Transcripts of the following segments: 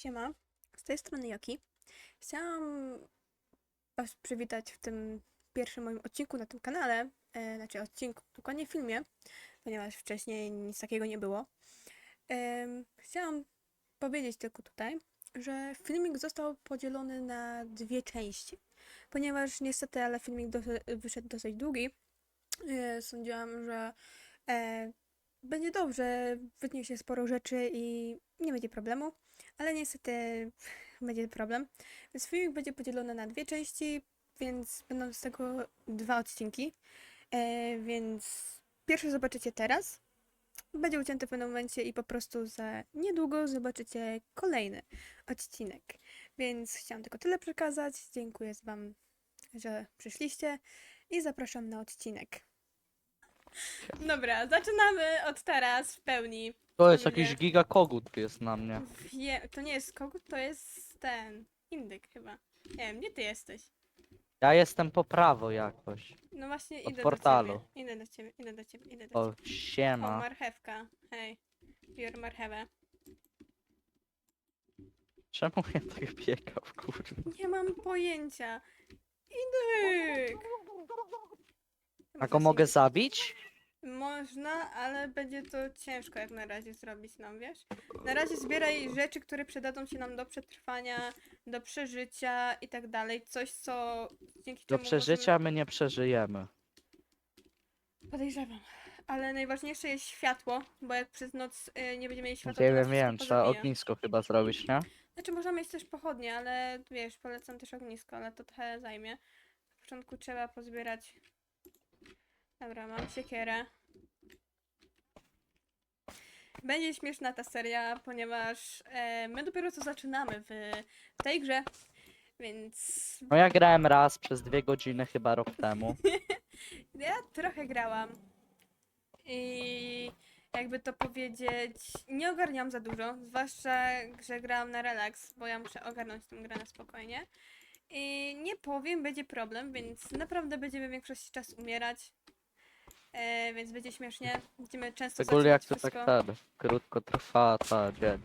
Siema, z tej strony Joki. Chciałam Was przywitać w tym pierwszym moim odcinku na tym kanale, e, znaczy odcinku, dokładnie filmie, ponieważ wcześniej nic takiego nie było. Em, chciałam powiedzieć tylko tutaj, że filmik został podzielony na dwie części, ponieważ niestety, ale filmik dosyć, wyszedł dosyć długi. E, sądziłam, że e, będzie dobrze, wytnie się sporo rzeczy i nie będzie problemu. Ale niestety będzie problem. Więc filmik będzie podzielony na dwie części, więc będą z tego dwa odcinki. E, więc pierwszy zobaczycie teraz. Będzie ucięty w pewnym momencie i po prostu za niedługo zobaczycie kolejny odcinek. Więc chciałam tylko tyle przekazać. Dziękuję Wam, że przyszliście i zapraszam na odcinek. Dobra, zaczynamy od teraz w pełni. To jest jakiś giga kogut jest na mnie. Wie, to nie jest kogut, to jest ten indyk chyba. Nie wiem, gdzie ty jesteś? Ja jestem po prawo jakoś. No właśnie Od idę portalu. do ciebie. Idę do ciebie, idę do ciebie, idę do O, ciebie. O, siema. marchewka. Hej. Biorę marchewę. Czemu ja tak biegam, kurde? Nie mam pojęcia. Indyk! A go mogę zabić? Można, ale będzie to ciężko jak na razie zrobić nam, wiesz? Na razie zbieraj rzeczy, które przydadzą się nam do przetrwania, do przeżycia i tak dalej. Coś, co dzięki Do czemu przeżycia my nie przeżyjemy. Możemy... Podejrzewam. Ale najważniejsze jest światło, bo jak przez noc y, nie będziemy mieli światła, Nie to nas wiem, wiem, wszystko trzeba pozabija. ognisko chyba zrobić, nie? Znaczy możemy mieć też pochodnie, ale wiesz, polecam też ognisko, ale to trochę zajmie. Na początku trzeba pozbierać... Dobra, mam siekierę. Będzie śmieszna ta seria, ponieważ e, my dopiero co zaczynamy w tej grze, więc No ja grałem raz przez dwie godziny chyba rok temu. ja trochę grałam. I jakby to powiedzieć, nie ogarniam za dużo, zwłaszcza, że grałam na relaks, bo ja muszę ogarnąć tę grę na spokojnie. I nie powiem, będzie problem, więc naprawdę będziemy w większości czasu umierać. E, więc będzie śmiesznie. Będziemy często Szczególnie jak to zaczynać tak wszystko. ten, krótko trwa ta dzień.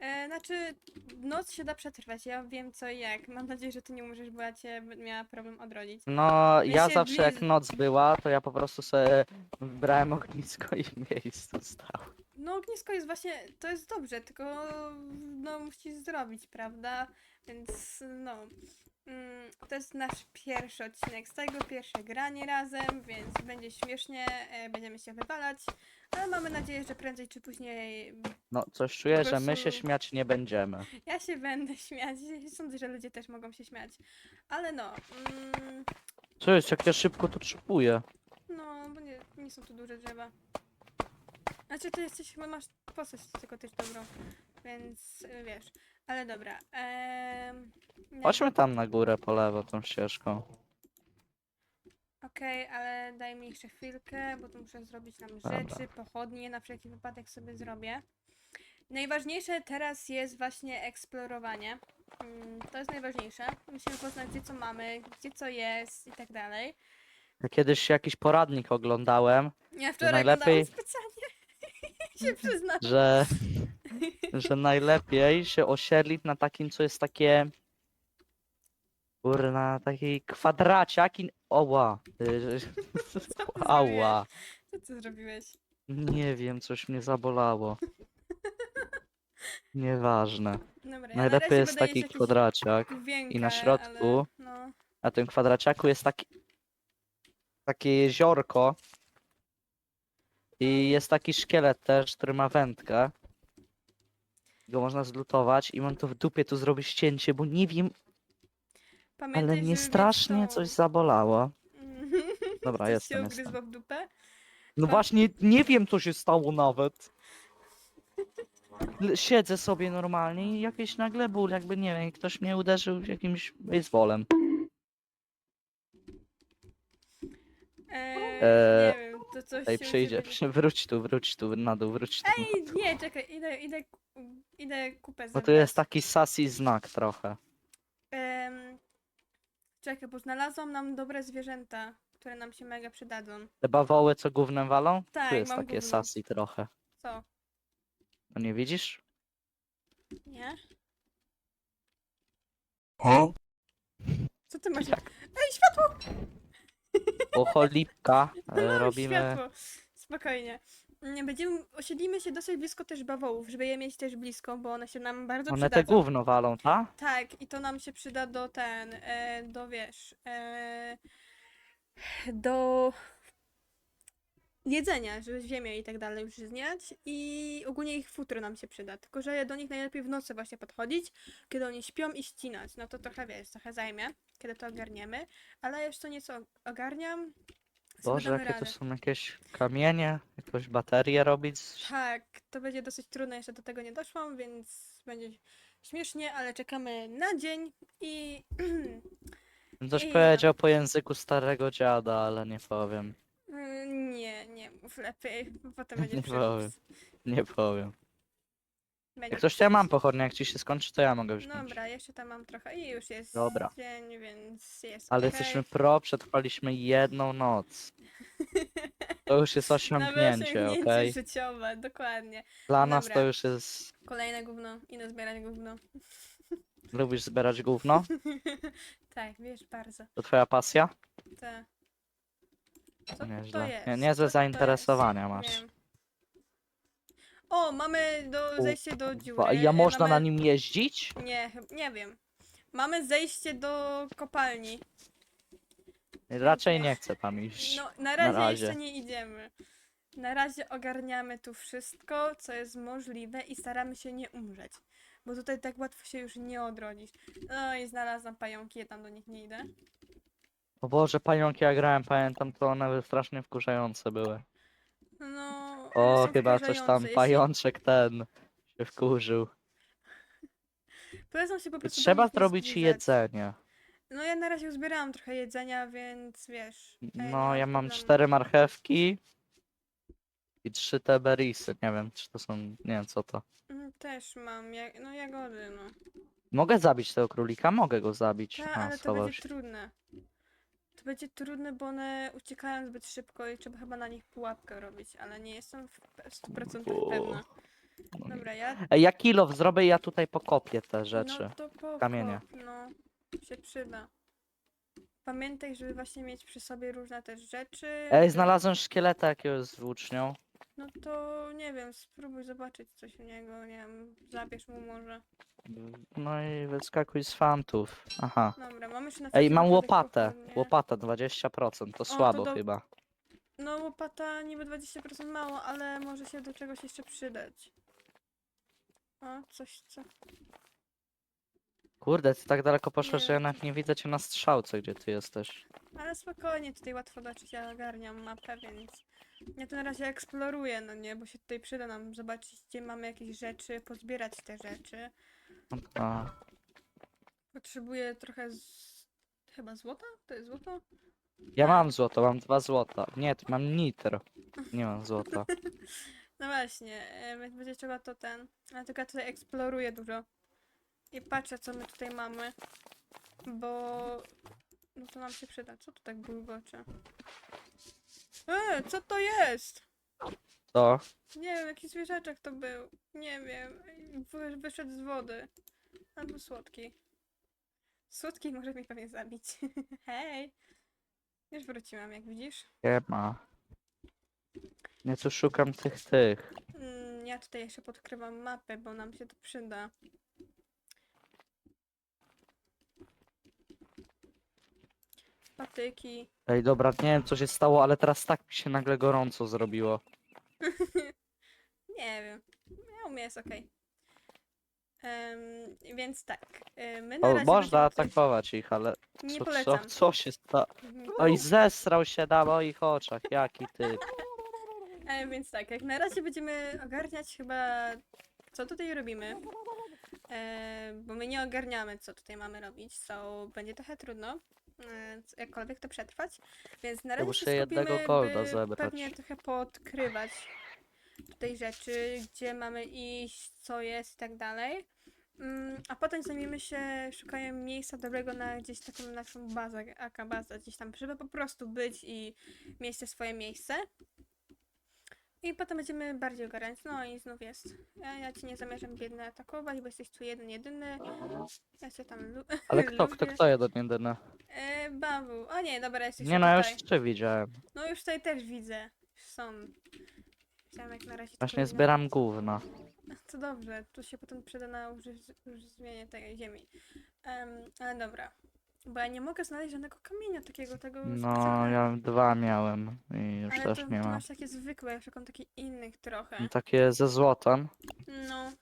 E, znaczy, noc się da przetrwać, ja wiem co i jak. Mam nadzieję, że ty nie umrzesz, bo ja cię będę miała problem odrodzić. No, ja się zawsze jak bliz- noc była, to ja po prostu sobie brałem ognisko i w miejscu stał. No ognisko jest właśnie, to jest dobrze, tylko no musisz zrobić, prawda? Więc no, mm, to jest nasz pierwszy odcinek z tego, pierwsze granie razem, więc będzie śmiesznie, e, będziemy się wywalać, ale mamy nadzieję, że prędzej czy później No, coś czuję, że my się śmiać nie będziemy. ja się będę śmiać, sądzę, że ludzie też mogą się śmiać, ale no, mm, Co jest, jak ja szybko to trzypuję? no, bo nie, nie są tu duże drzewa. Znaczy, ty jesteś, chyba masz postać tylko też dobrą, więc y, wiesz. Ale dobra. em, nie- Chodźmy tam na górę po lewo tą ścieżką. Okej, ale daj mi jeszcze chwilkę, bo tu muszę zrobić nam Dobra. rzeczy, pochodnie, na wszelki wypadek sobie zrobię. Najważniejsze teraz jest właśnie eksplorowanie. Mm, To jest najważniejsze. Musimy poznać, gdzie co mamy, gdzie co jest i tak dalej. Ja kiedyś jakiś poradnik oglądałem, Ja wczoraj najlepiej- oglądałam specjalnie. się przyznam. że, że najlepiej się osiedlić na takim, co jest takie. Kurna, taki kwadraciak i. Oła. y, Ała. Co ty zrobiłeś? Nie wiem, coś mnie zabolało. Nieważne. Dobra, ja na Najlepiej razie jest będę taki jeść jakieś kwadraciak. i na środku Ale, no. Na tym kwadraciaku jest taki. Takie jeziorko. I jest taki szkielet też, który ma wędkę. Go można zlutować i mam to w dupie tu zrobić cięcie, bo nie wiem, Pamiętaj, ale mnie strasznie coś zabolało. Dobra, Coś jestem, się jestem. w dupę? No Pa- właśnie, nie wiem co się stało nawet. L- Siedzę sobie normalnie i jakiś nagle ból, jakby nie wiem, ktoś mnie uderzył jakimś baseballem. Eee, Eee, nie wiem, to coś Ej, się u przyjdzie, ciebie- wróć tu, wróć tu, na dół, wróć tu. Ej, nie, czekaj, idę, idę, idę kupę Bo tu zebrać. jest taki sassy znak trochę. Em, czekaj, bo znalazłam nam dobre zwierzęta, które nam się mega przydadzą. Te bawoły, co gównem walą? Tak, tu jest mam takie gówno. sassy trochę. Co? No nie widzisz? Nie? Co ty masz? Jak? Ej, światło! Po cholipka e, No, robimy... światło. Spokojnie. Nie, Będziemy, osiedlimy się dosyć blisko też bawołów, żeby je mieć też blisko, bo one się nam bardzo One te przydadzą. gówno walą, ta? Tak, i to nam się przyda do ten, e, do wiesz, e, do jedzenia, żeby ziemię i tak dalej użyzniać i ogólnie ich futro nam się przyda, tylko że do nich najlepiej w nocy właśnie podchodzić, kiedy oni śpią i ścinać, no to trochę wiesz, trochę zajmie, kiedy to ogarniemy, ale co nieco ogarniam, Boże, damy jakie to radę. są jakieś kamienie, jakąś baterię robić. Tak, to będzie dosyć trudne, jeszcze do tego nie doszłam, więc będzie śmiesznie, ale czekamy na dzień i Coś I- powiedział po języku starego dziada, ale nie powiem. Mm, Nie, nie mów lepiej, bo potem będzie Nie przypis. powiem. Nie powiem. Jak ktoś to ja mam pochodnie, jak ci się skończy, to ja mogę wziąć. Dobra, jeszcze tam mam trochę i już jest Dobra. dzień, więc jest Ale okej. jesteśmy pro, przetrwaliśmy jedną noc. To już jest Nowe osiągnięcie, osiągnięcie okej? życiowe, dokładnie. Dla nas Dobra. to już jest... Kolejne gówno, idę zbierać gówno. Lubisz zbierać gówno? tak, wiesz, bardzo. To twoja pasja? Te. Co to Nieźle. jest? Nie, niezłe Co to zainteresowania jest? masz. Wiem. O, mamy do, zejście do dziury. Wa- Ja można na mamy... nim jeździć? Nie, chyb- nie wiem. Mamy zejście do kopalni. Raczej nie chcę tam iść. No, na razie, razie. jeszcze nie idziemy. Na razie ogarniamy tu wszystko, co jest możliwe i staramy się nie umrzeć. Bo tutaj tak łatwo się już nie odrodzić. No i znalazłam pająki, ja tam do nich nie idę. O Boże, pająki jak grałem, pamiętam, to one strasznie wkurzające były. No. O, są chyba coś tam. Jeśli- pajączek ten się wkurzył. Polecam się po prostu do Trzeba nich nie zrobić zbliżać. jedzenie. No ja na razie uzbierałam trochę jedzenia, więc wiesz. nie No, ma ja mam problemu. cztery marchewki i trzy te berisy. Nie wiem, czy to są, nie wiem co to. Mm, Też mam, ja... no jagody, no. Mogę zabić tego królika? Mogę go zabić. Tak, A, ale to będzie trudne. To będzie trudne, bo one uciekają zbyt szybko i trzeba chyba na nich pułapkę robić, ale nie jestem w pe- w 100% O, pewna. Dobra, ja. Ej, ja kilof zrobię i ja tutaj pokopię te rzeczy. No to pokop, kamienie. No, się przyda. Pamiętaj, żeby właśnie mieć przy sobie różne też rzeczy. Ej, żeby- znalazłem szkieleta jakiegoś z włócznią. No to nie wiem, spróbuj zobaczyć coś u niego, nie wiem, zabierz mu może. No i wyskakuj z fantów. Aha. Dobra, mamy jeszcze na Ej, mam łopatę. Łopatę 20%, to to słabo do- chyba. No łopata niby 20% mało, ale może się do czegoś jeszcze przydać. O, coś co. Kurde, ty tak daleko poszłaś, Nie. że ja nawet nie widzę cię na strzałce, gdzie ty jesteś. Ale spokojnie, tutaj łatwo dotrzeć, ja ogarniam mapę, więc ja to na razie eksploruję, no nie, bo się tutaj przyda nam zobaczyć, gdzie mamy jakieś rzeczy, pozbierać te rzeczy. A, Potrzebuję trochę z... chyba złota? To jest złoto? ja Tak. mam złoto, mam dwa złota. Nie, tu mam nitro. Nie mam złota. No właśnie, e, więc będzie trzeba to ten. Ale tylko ja tutaj eksploruję dużo. I patrzę, co my tutaj mamy. Bo. No to nam się przyda. Co tu tak bulgocze? E, co to jest? To? Nie wiem, jaki zwierzaczek to był. Nie wiem. Wy, wyszedł z wody. Albo słodki. Słodki może mnie pewnie zabić. Hej! Już wróciłam, jak widzisz. Nie ma. Tu szukam tych, tych. Mm, Ja tutaj jeszcze podkrywam mapę, bo nam się to przyda. Patyki. Ej, dobra, nie wiem co się stało, ale teraz tak mi się nagle gorąco zrobiło. Nie wiem. Ja u mnie jest okej. Em, więc tak. e, My na O, razie można atakować ich, ale Nie co, co, polecam. co się stało? Mhm. Oj, zesrał się na moich oczach, jaki ty. E, więc tak, jak na razie będziemy ogarniać chyba, co tutaj robimy. E, bo my nie ogarniamy, co tutaj mamy robić, so będzie trochę trudno. E, Jakkolwiek to przetrwać. Więc na razie muszę się jednego skupimy, golda by zebrać. pewnie trochę podkrywać tutaj rzeczy, gdzie mamy iść, co jest i tak dalej. Mm, A potem zajmiemy się szukaniem miejsca dobrego na gdzieś taką naszą bazę, aka bazę gdzieś tam, żeby po prostu być i mieć te swoje miejsce. I potem będziemy bardziej ogarniać. No i znów jest. Ja, ja ci nie zamierzam biedny atakować, bo jesteś tu jeden, jedyny. Ja cię tam lu- Ale kto, kto, lubię. kto jeden jedyny? E, bawu. O nie, dobra, jesteś Nie no, ja tutaj. już trzy widziałem. No już tutaj też widzę. Już są. Chciałam jak na razie tylko Właśnie jedno- zbieram gówna. To dobrze, tu się potem przyda na uży- używienie tej ziemi. Em, ale dobra. Bo ja nie mogę znaleźć żadnego kamienia takiego, tego No, specjalnego. ja dwa miałem i już Ale też to, nie to mam. masz takie zwykłe, ja szukam takich innych trochę. No, Takie ze złotem. No.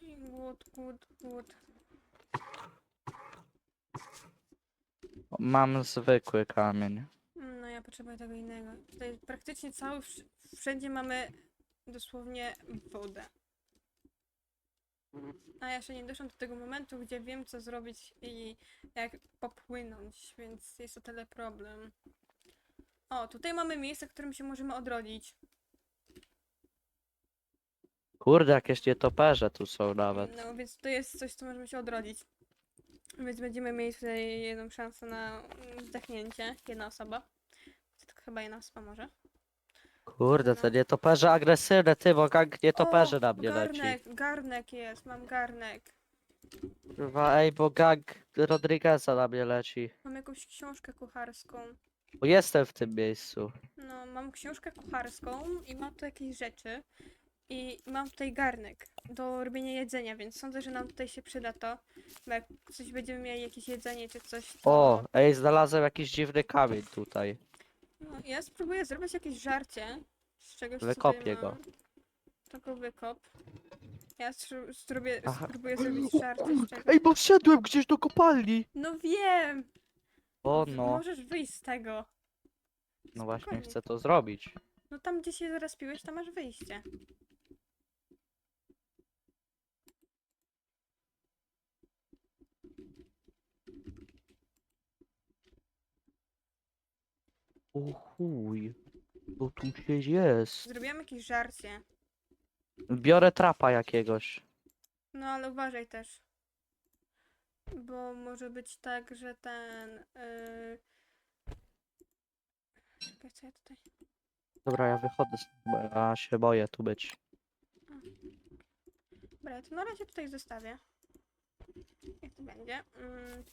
I Głód, głód, głód. Mam zwykły kamień. No ja potrzebuję tego innego. Tutaj praktycznie cały, wsz- wszędzie mamy dosłownie wodę. A ja jeszcze nie doszłam do tego momentu, gdzie wiem co zrobić i jak popłynąć, więc jest o tyle problem. O, tutaj mamy miejsce, w którym się możemy odrodzić. Kurde, jakieś nietoperze tu są nawet. No, więc to jest coś, co możemy się odrodzić. Więc będziemy mieli tutaj jedną szansę na mm, zdechnięcie. Jedna osoba. Tylko chyba jedna osoba może. Kurde, te nietoperze agresywne, ty, bo gang nietoperzy na mnie leci. garnek, garnek jest, mam garnek. Kurwa, ej, bo gang Rodrigueza na mnie leci. Mam jakąś książkę kucharską. Bo jestem w tym miejscu. No, mam książkę kucharską i mam tu jakieś rzeczy. I mam tutaj garnek do robienia jedzenia, więc sądzę, że nam tutaj się przyda to. Bo jak coś będziemy mieli, jakieś jedzenie czy coś, to... O, ej, znalazłem jakiś dziwny kamień tutaj. No, ja spróbuję zrobić jakieś żarcie z czegoś, co Wykopię go. To go wykop. Ja spró- spróbuję, Aha. spróbuję zrobić żarcie z czegoś. Ej, bo wszedłem gdzieś do kopalni! No wiem! O W- no, Możesz wyjść z tego. no właśnie Spokojnie. chcę to zrobić. No tam, gdzie się zaraz piłeś, tam masz wyjście. O chuj, bo tu gdzieś jest. Zrobiłam jakieś żarcie. Biorę trapa jakiegoś. No ale uważaj też. Bo może być tak, że ten. Yy... Czekaj, co ja tutaj. Dobra, ja wychodzę stąd, bo ja się boję tu być. Dobra, ja to na razie tutaj zostawię. Jak to będzie? Mm.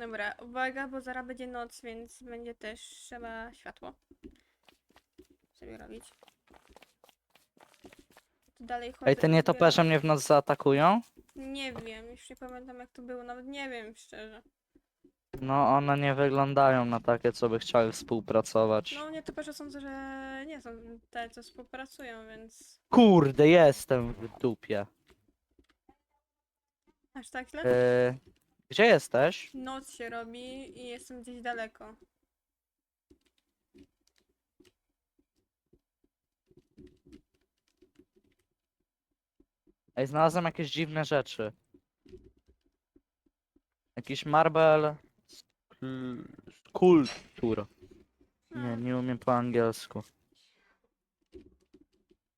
Dobra, uwaga, bo zaraz będzie noc, więc będzie też trzeba światło sobie robić. Tu dalej chodzę. Ej, te i nietoperze zbieram- mnie w nas zaatakują? Nie wiem, już nie pamiętam jak to było, nawet nie wiem szczerze. No, one nie wyglądają na takie, co by chciały współpracować. No nietoperze sądzę, że nie są te, co współpracują, więc Kurde, jestem w dupie. aż tak źle. Yy, gdzie jesteś? Noc się robi i jestem gdzieś daleko. Ej, znalazłem jakieś dziwne rzeczy. Jakiś marble... skl- Skulptur. Nie, nie umiem po angielsku.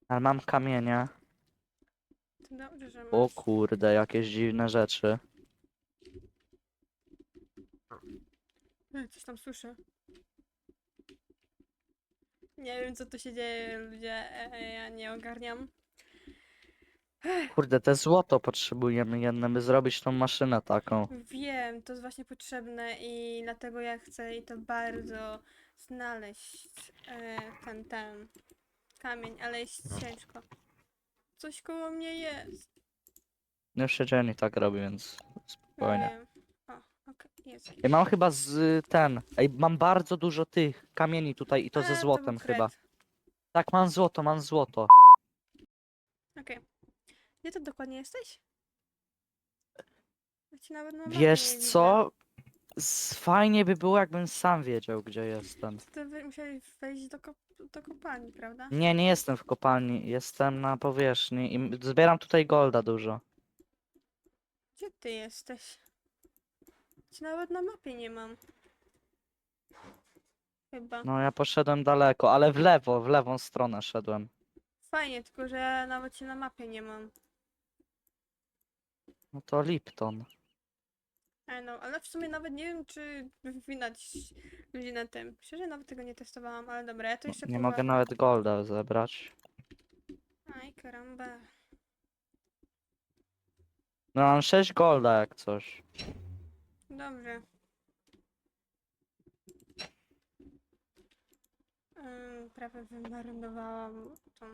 Ale mam kamienie. to dobrze, że masz. O kurde, jakieś dziwne rzeczy. E, Coś tam słyszę. Nie wiem, co tu się dzieje, ludzie. e, Ja nie ogarniam. Kurde, te złoto potrzebujemy jedne, by zrobić tą maszynę taką. Wiem, to jest właśnie potrzebne i dlatego ja chcę i to bardzo znaleźć e, ten, ten kamień, ale jest ciężko. Coś koło mnie jest. Nie siedzieli tak robi, więc No spokojnie. wiem. O, okej, jest. Ja mam chyba z ten. Ej, mam bardzo dużo tych kamieni tutaj i to A, ze był złotem chyba. Tak, mam złoto, mam złoto. Okej. Gdzie to dokładnie jesteś? Ja cię nawet na mapie Wiesz widzę. co? S- Fajnie by było, jakbym sam wiedział, gdzie jestem. Ty wy- musiałeś wejść do, kop do kopalni, prawda? Nie, nie jestem w kopalni, jestem na powierzchni i m- zbieram tutaj golda dużo. Gdzie ty jesteś? Nawet na mapie nie mam. Chyba. No ja poszedłem daleko, ale w lewo, w lewą stronę szedłem. Fajnie, tylko że ja nawet cię na mapie nie mam. No to Lipton. E, no, ale w sumie nawet nie wiem, czy widać ludzi na tym. Szczerze nawet tego nie testowałam, ale dobra, ja to jeszcze Nie pływa- mogę nawet golda zebrać. Aj, karamba. No mam 6 golda jak coś. Dobrze. Ym, prawie wymarnowałam tą...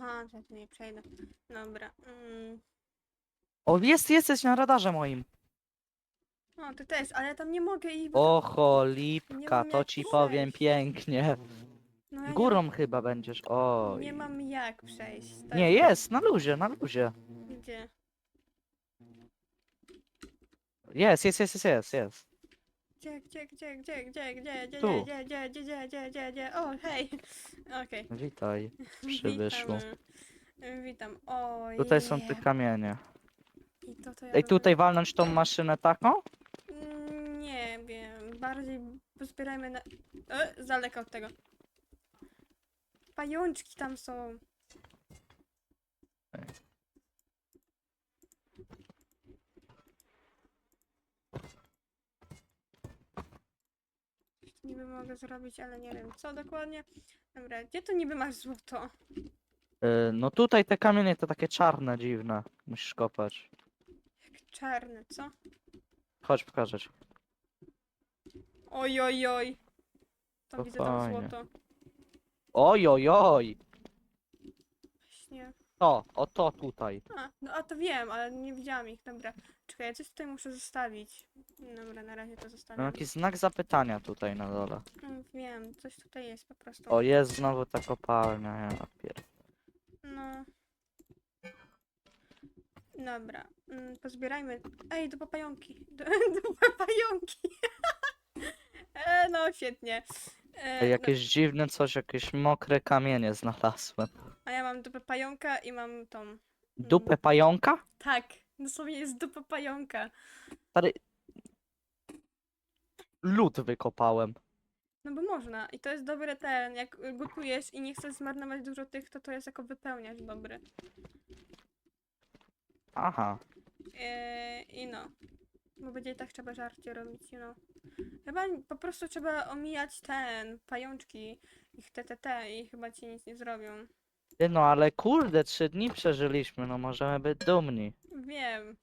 Aha, że tu nie przejdę. Dobra. ym. O, jest, jesteś na radarze moim. O, ty też, ale ja tam nie mogę i... bo Oho, Nie lipka, mam to ci powiem pięknie. no, ja nie, Górą chyba będziesz. O. nie mam jak przejść. tak? Nie, jest, na luzie, na luzie. Gdzie? Jest, jest, jest, jest, jest, jest. Gdzie, gdzie, gdzie, gdzie, gdzie, gdzie, gdzie, Tu. gdzie, gdzie, gdzie, gdzie, gdzie, gdzie, gdzie, o, hej. Okej. Witaj, przybyszu. Witam, witam. Oj. Tutaj są te kamienie. I to, to ja Ej, bym- tutaj walnąć tą maszynę taką? Mm, Nie wiem, bardziej pozbierajmy na... E, z daleka od tego. Pajączki tam są. Ej. Coś tu niby mogę zrobić, ale nie wiem co dokładnie. Dobra, gdzie tu niby masz złoto? Y, No tutaj te kamienie to takie czarne, dziwne. Musisz kopać. Jak czarne, co? Chodź, pokażę ci. Oj, oj, oj. Tam To widzę tam fajnie. złoto. Oj, oj, oj! Właśnie. To, o to tutaj. A, no a to wiem, ale nie widziałam ich. Dobra. Czekaj, ja coś tutaj muszę zostawić. Dobra, na razie to Mam zostawiam. jakiś znak zapytania tutaj na dole. Mm, Wiem, coś tutaj jest po prostu. O, jest znowu ta kopalnia, ja pier... No. Dobra. Mm, pozbierajmy. Ej, do papająki. Do, do papająki. e, no, świetnie. E, Ej, Jakieś dziwne coś, jakieś mokre kamienie znalazłem. no, a ja mam dupę pająka i mam tą. Dupę pająka? Tak, dosłownie jest dupa pająka. Stary... Lód wykopałem. No bo można. I to jest dobre ten, jak gotujesz i nie chcesz zmarnować dużo tych, to to jest jako wypełniacz dobry. Aha. Yy, I no. Bo będzie i tak trzeba żarcie robić, you know. Chyba po prostu trzeba omijać ten, pajączki, ich TTT i chyba ci nic nie zrobią. Ty no, ale kurde, trzy dni przeżyliśmy, no możemy być dumni. Wiem.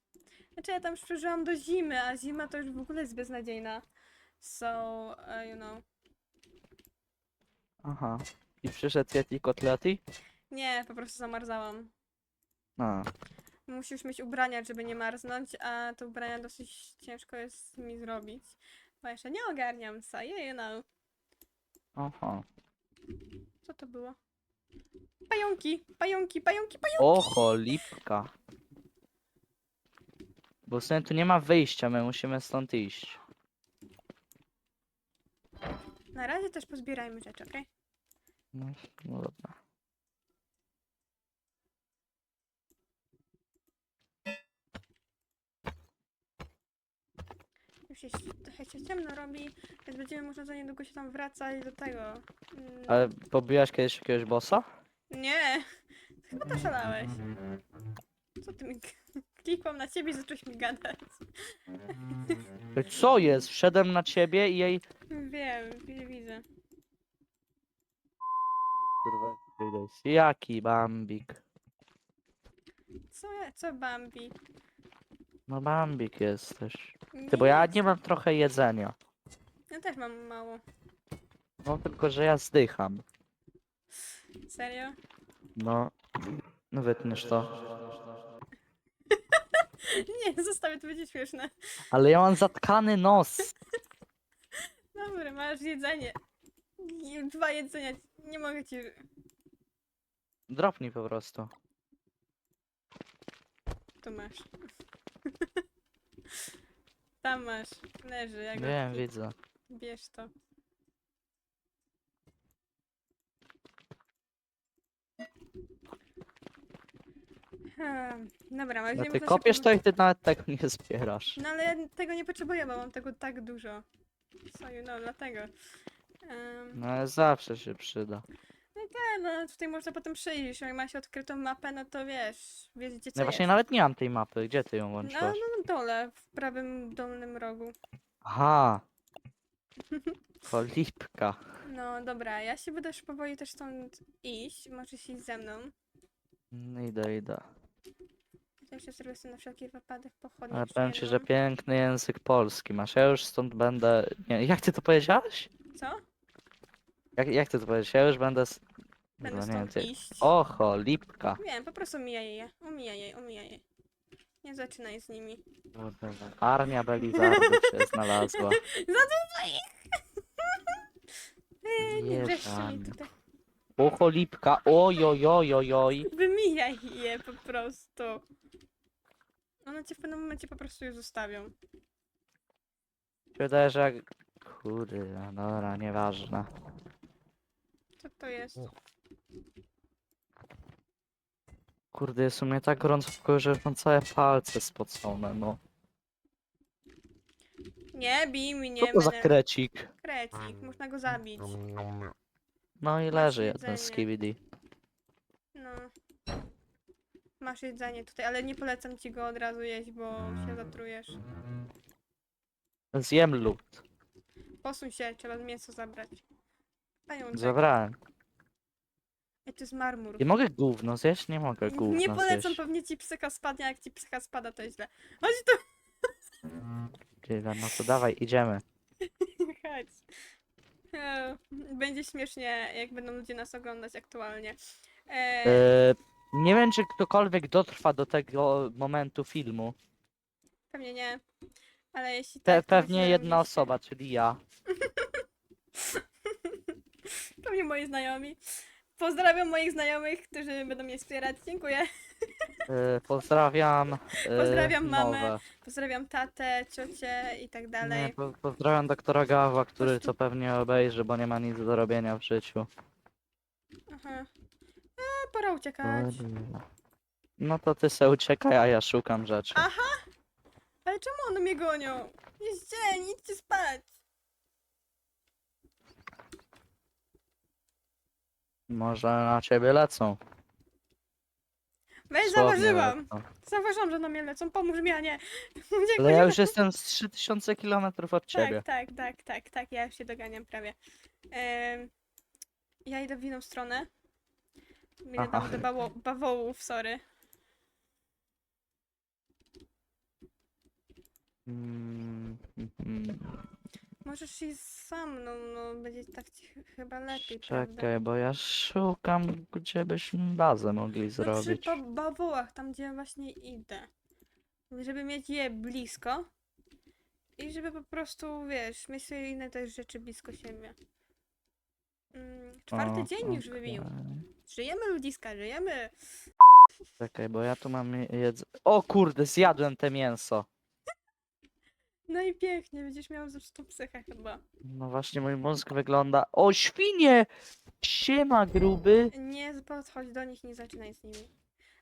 Znaczy ja tam już przeżyłam do zimy, a zima to już w ogóle jest beznadziejna. So, uh, you know. Aha. I przyszedł Yeti Kotleti? Nie, po prostu zamarzałam. A. Musisz mieć ubrania, żeby nie marznąć, a te ubrania dosyć ciężko jest mi zrobić. Bo jeszcze nie ogarniam, so, yeah, you know. Aha. Co to było? Pająki, pająki, pająki, pająki. Oho, lipka. Bo tu nie ma wyjścia, my musimy stąd iść. Na razie też pozbierajmy rzeczy, okej? No, no dobra. Już się trochę się ciemno robi, więc będziemy można za niedługo się tam wracać do tego. Mm, Ale pobijaś kiedyś jakiegoś bossa? Nie, chyba to szalałeś. Co ty mi... Klikłam na ciebie i zacząłeś mi gadać. Co jest? Wszedłem na ciebie i jej... Wiem, wi- widzę. Kurwa, Jaki bambik? Co, ja- co Bambi? No bambik jesteś. Ty, bo ja nie mam trochę jedzenia. Ja też mam mało. No tylko, że ja zdycham. Serio? No. No wytniesz to. Nie, zostawię, to będzie śmieszne. Ale ja mam zatkany nos. Dobra, masz jedzenie. Dwa jedzenia. Nie mogę ci... Dropnij po prostu. Tu masz. Tam masz. Leży. Jak Wiem, widzę. Bierz to. Hmm, Dobra, No weźmiemy ty kopiesz to i ty nawet tego nie zbierasz. No ale ja tego nie potrzebuję, bo mam tego tak dużo. So you know, dlatego. No ale zawsze się przyda. No i Tak, no tutaj można potem przejść, jak ma się odkrytą mapę, no to wiesz, wiesz gdzie co Ja właśnie jest. nawet nie mam tej mapy. Gdzie ty ją No, no na dole, w prawym dolnym rogu. Aha. Cholipka. No dobra, ja się będę już powoli też stąd iść, możesz iść ze mną. No, Idę, idę. Ja jeszcze zrobię sobie na wszelki wypadek pochodnie. Ale powiem ci, że piękny język polski masz. Ja już stąd będę. Nie, jak ty to powiedziałeś? Co? Jak, jak ty to powiedziałeś? Ja już będę. s- Będę Dobra, nie wiem, stąd iść. Oho, lipka. Wiem, po prostu omijaj je, omijaj je, omijaj je. Nie zaczynaj z nimi. Armia Belizardów się znalazła. Eee, nie wrzeszcie mi tutaj. Oho, lipka. Ojojojojoj. Wymijaj je po prostu. One cię w pewnym momencie po prostu już zostawią. Wydaje, że jak... Kurde, dobra, nieważne. Co to jest? Kurde, jest u mnie tak gorąco w pokoju, że mam całe palce spocone, no. Nie bij mnie, Co to za będę- krecik? Krecik, można go zabić. No i leży jeden jedzenie. skibidi. No. Masz jedzenie tutaj, ale nie polecam ci go od razu jeść, bo się zatrujesz. Zjem lód. Posuń się, trzeba mięso zabrać. Pajączek. Zabrałem. Ej, to jest marmur. Nie mogę gówno zjeść? Nie mogę gówno Nie polecam, zjeść. pewnie ci psycha spadnie, a jak ci psycha spada, to źle. Chodź tu, Tyle, no to dawaj, idziemy. chodź. E, Będzie śmiesznie, jak będą ludzie nas oglądać aktualnie. E, E, nie wiem, czy ktokolwiek dotrwa do tego momentu filmu. Pewnie nie. Ale jeśli Pe tak, to pewnie myślę, jedna że- osoba, czyli ja. Pewnie moi znajomi. Pozdrawiam moich znajomych, którzy będą mnie wspierać. Dziękuję. E, pozdrawiam. E, Pozdrawiam mamę. Nowę. Pozdrawiam tatę, ciocię i tak Nie, dalej. po, pozdrawiam doktora Gawa, który to pewnie obejrzy, bo nie ma nic do robienia w życiu. Aha. E, pora uciekać. No to ty se uciekaj, a ja szukam rzeczy. A- Ale czemu one mnie gonią? Jest dzień, idźcie spać. Może na ciebie lecą. Weź, Słownie zauważyłam. lecą. Zauważyłam, że na mnie lecą. Pomóż mi, a nie. Ale ja już jestem z 3000 km od ciebie. Tak, tak, tak, tak, tak. Ja już się doganiam prawie. Em, ja idę w inną stronę. Idę Aha. tam do bawo bawołów, sorry. Mm, mhm. Możesz iść za mną, no będzie tak ci ch- chyba lepiej, prawda? Czekaj, bo ja szukam, gdzie byśmy bazę mogli No przy zrobić. ba bawołach, tam gdzie właśnie idę. Żeby mieć je blisko. I żeby po prostu, wiesz, mieć sobie inne też rzeczy blisko siebie. Mm, czwarty O, dzień już okej. Żyjemy ludziska, żyjemy. Czekaj, bo ja tu mam jedz... O kurde, zjadłem te mięso. No i pięknie, będziesz miał zepsutą psychę chyba. No właśnie, mój mózg wygląda... O, świnie! Siema, gruby! Nie podchodź do nich, nie zaczynaj z nimi.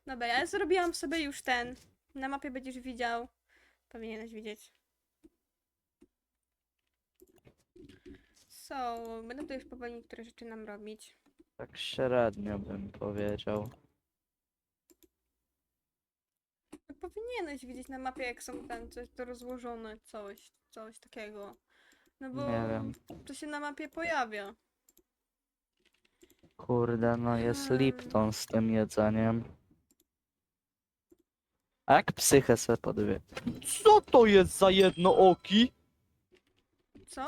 Dobra, ja zrobiłam sobie już ten. Na mapie będziesz widział. Powinieneś widzieć. So, będę tu już powoli niektóre rzeczy nam robić. Tak średnio bym powiedział. No, powinieneś widzieć na mapie, jak są tam coś to rozłożone, coś, coś takiego. No bo Nie wiem. to się na mapie pojawia. Kurde, no jest Hmm. Lipton z tym jedzeniem. A jak psychę se podwie? Co to jest za jednooki? Co?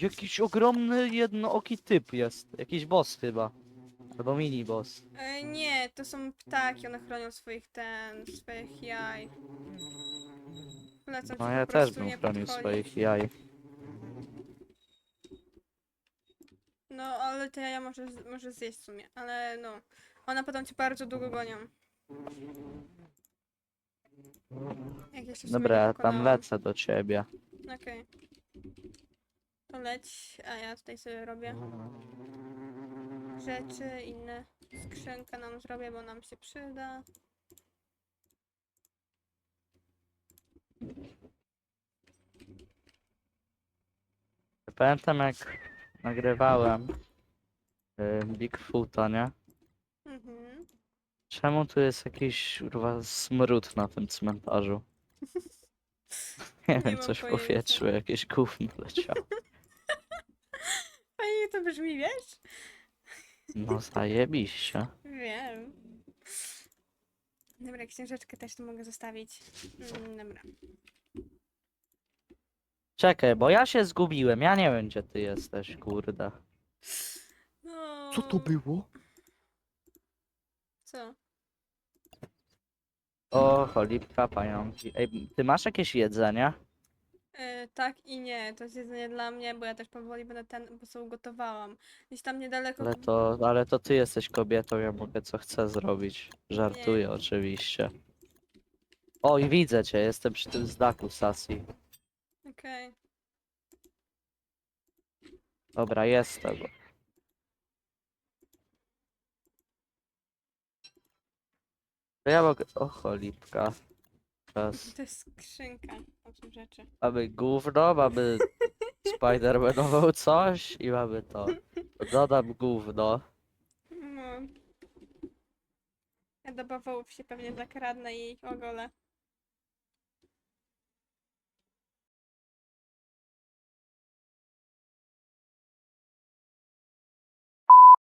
Jakiś ogromny jednooki typ jest. Jakiś boss chyba. Albo mini boss. E, nie, to są ptaki, one chronią swoich ten, swoich jaj. Polecam ci No po ja też prostu bym nie chronił podchodzić. swoich jaj. No, ale te jaja może, może zjeść w sumie, ale no. One potem cię bardzo długo gonią. Jak jeszcze w sumie Dobra, nie tam pokonałam. lecę do ciebie. Okej. To leć, a ja tutaj sobie robię rzeczy, inne. Skrzynkę nam zrobię, bo nam się przyda. Pamiętam jak nagrywałem y, Bigfoota, nie? Mhm. Czemu tu jest jakiś kurwa smród na tym cmentarzu? Nie wiem, mam coś w pojęcia. powietrzu, jakieś gówno leciało. Fajnie to brzmi, wiesz? No zajebiście. Wiem. Dobra, książeczkę też tu mogę zostawić. Mm, dobra. Czekaj, bo ja się zgubiłem, ja nie wiem gdzie ty jesteś, kurde. No, Co to było? Co? O, cholipka, pająki. Ej, ty masz jakieś jedzenie? E, tak i nie, to jest jedzenie dla mnie, bo ja też powoli będę ten, bo sobie ugotowałam. Gdzieś tam niedaleko. Ale to, ale to ty jesteś kobietą, ja mogę co chcę zrobić. Żartuję oczywiście. O, i widzę cię, jestem przy tym znaku, Sasi. Okej. Dobra, jestem. To ja mogę... O, cholipka. To jest skrzynka. Są rzeczy. mamy gówno, mamy Spidermanową coś i mamy to. Dodam gówno. No. Ja do bawołów się pewnie zakradnę i ich ogolę.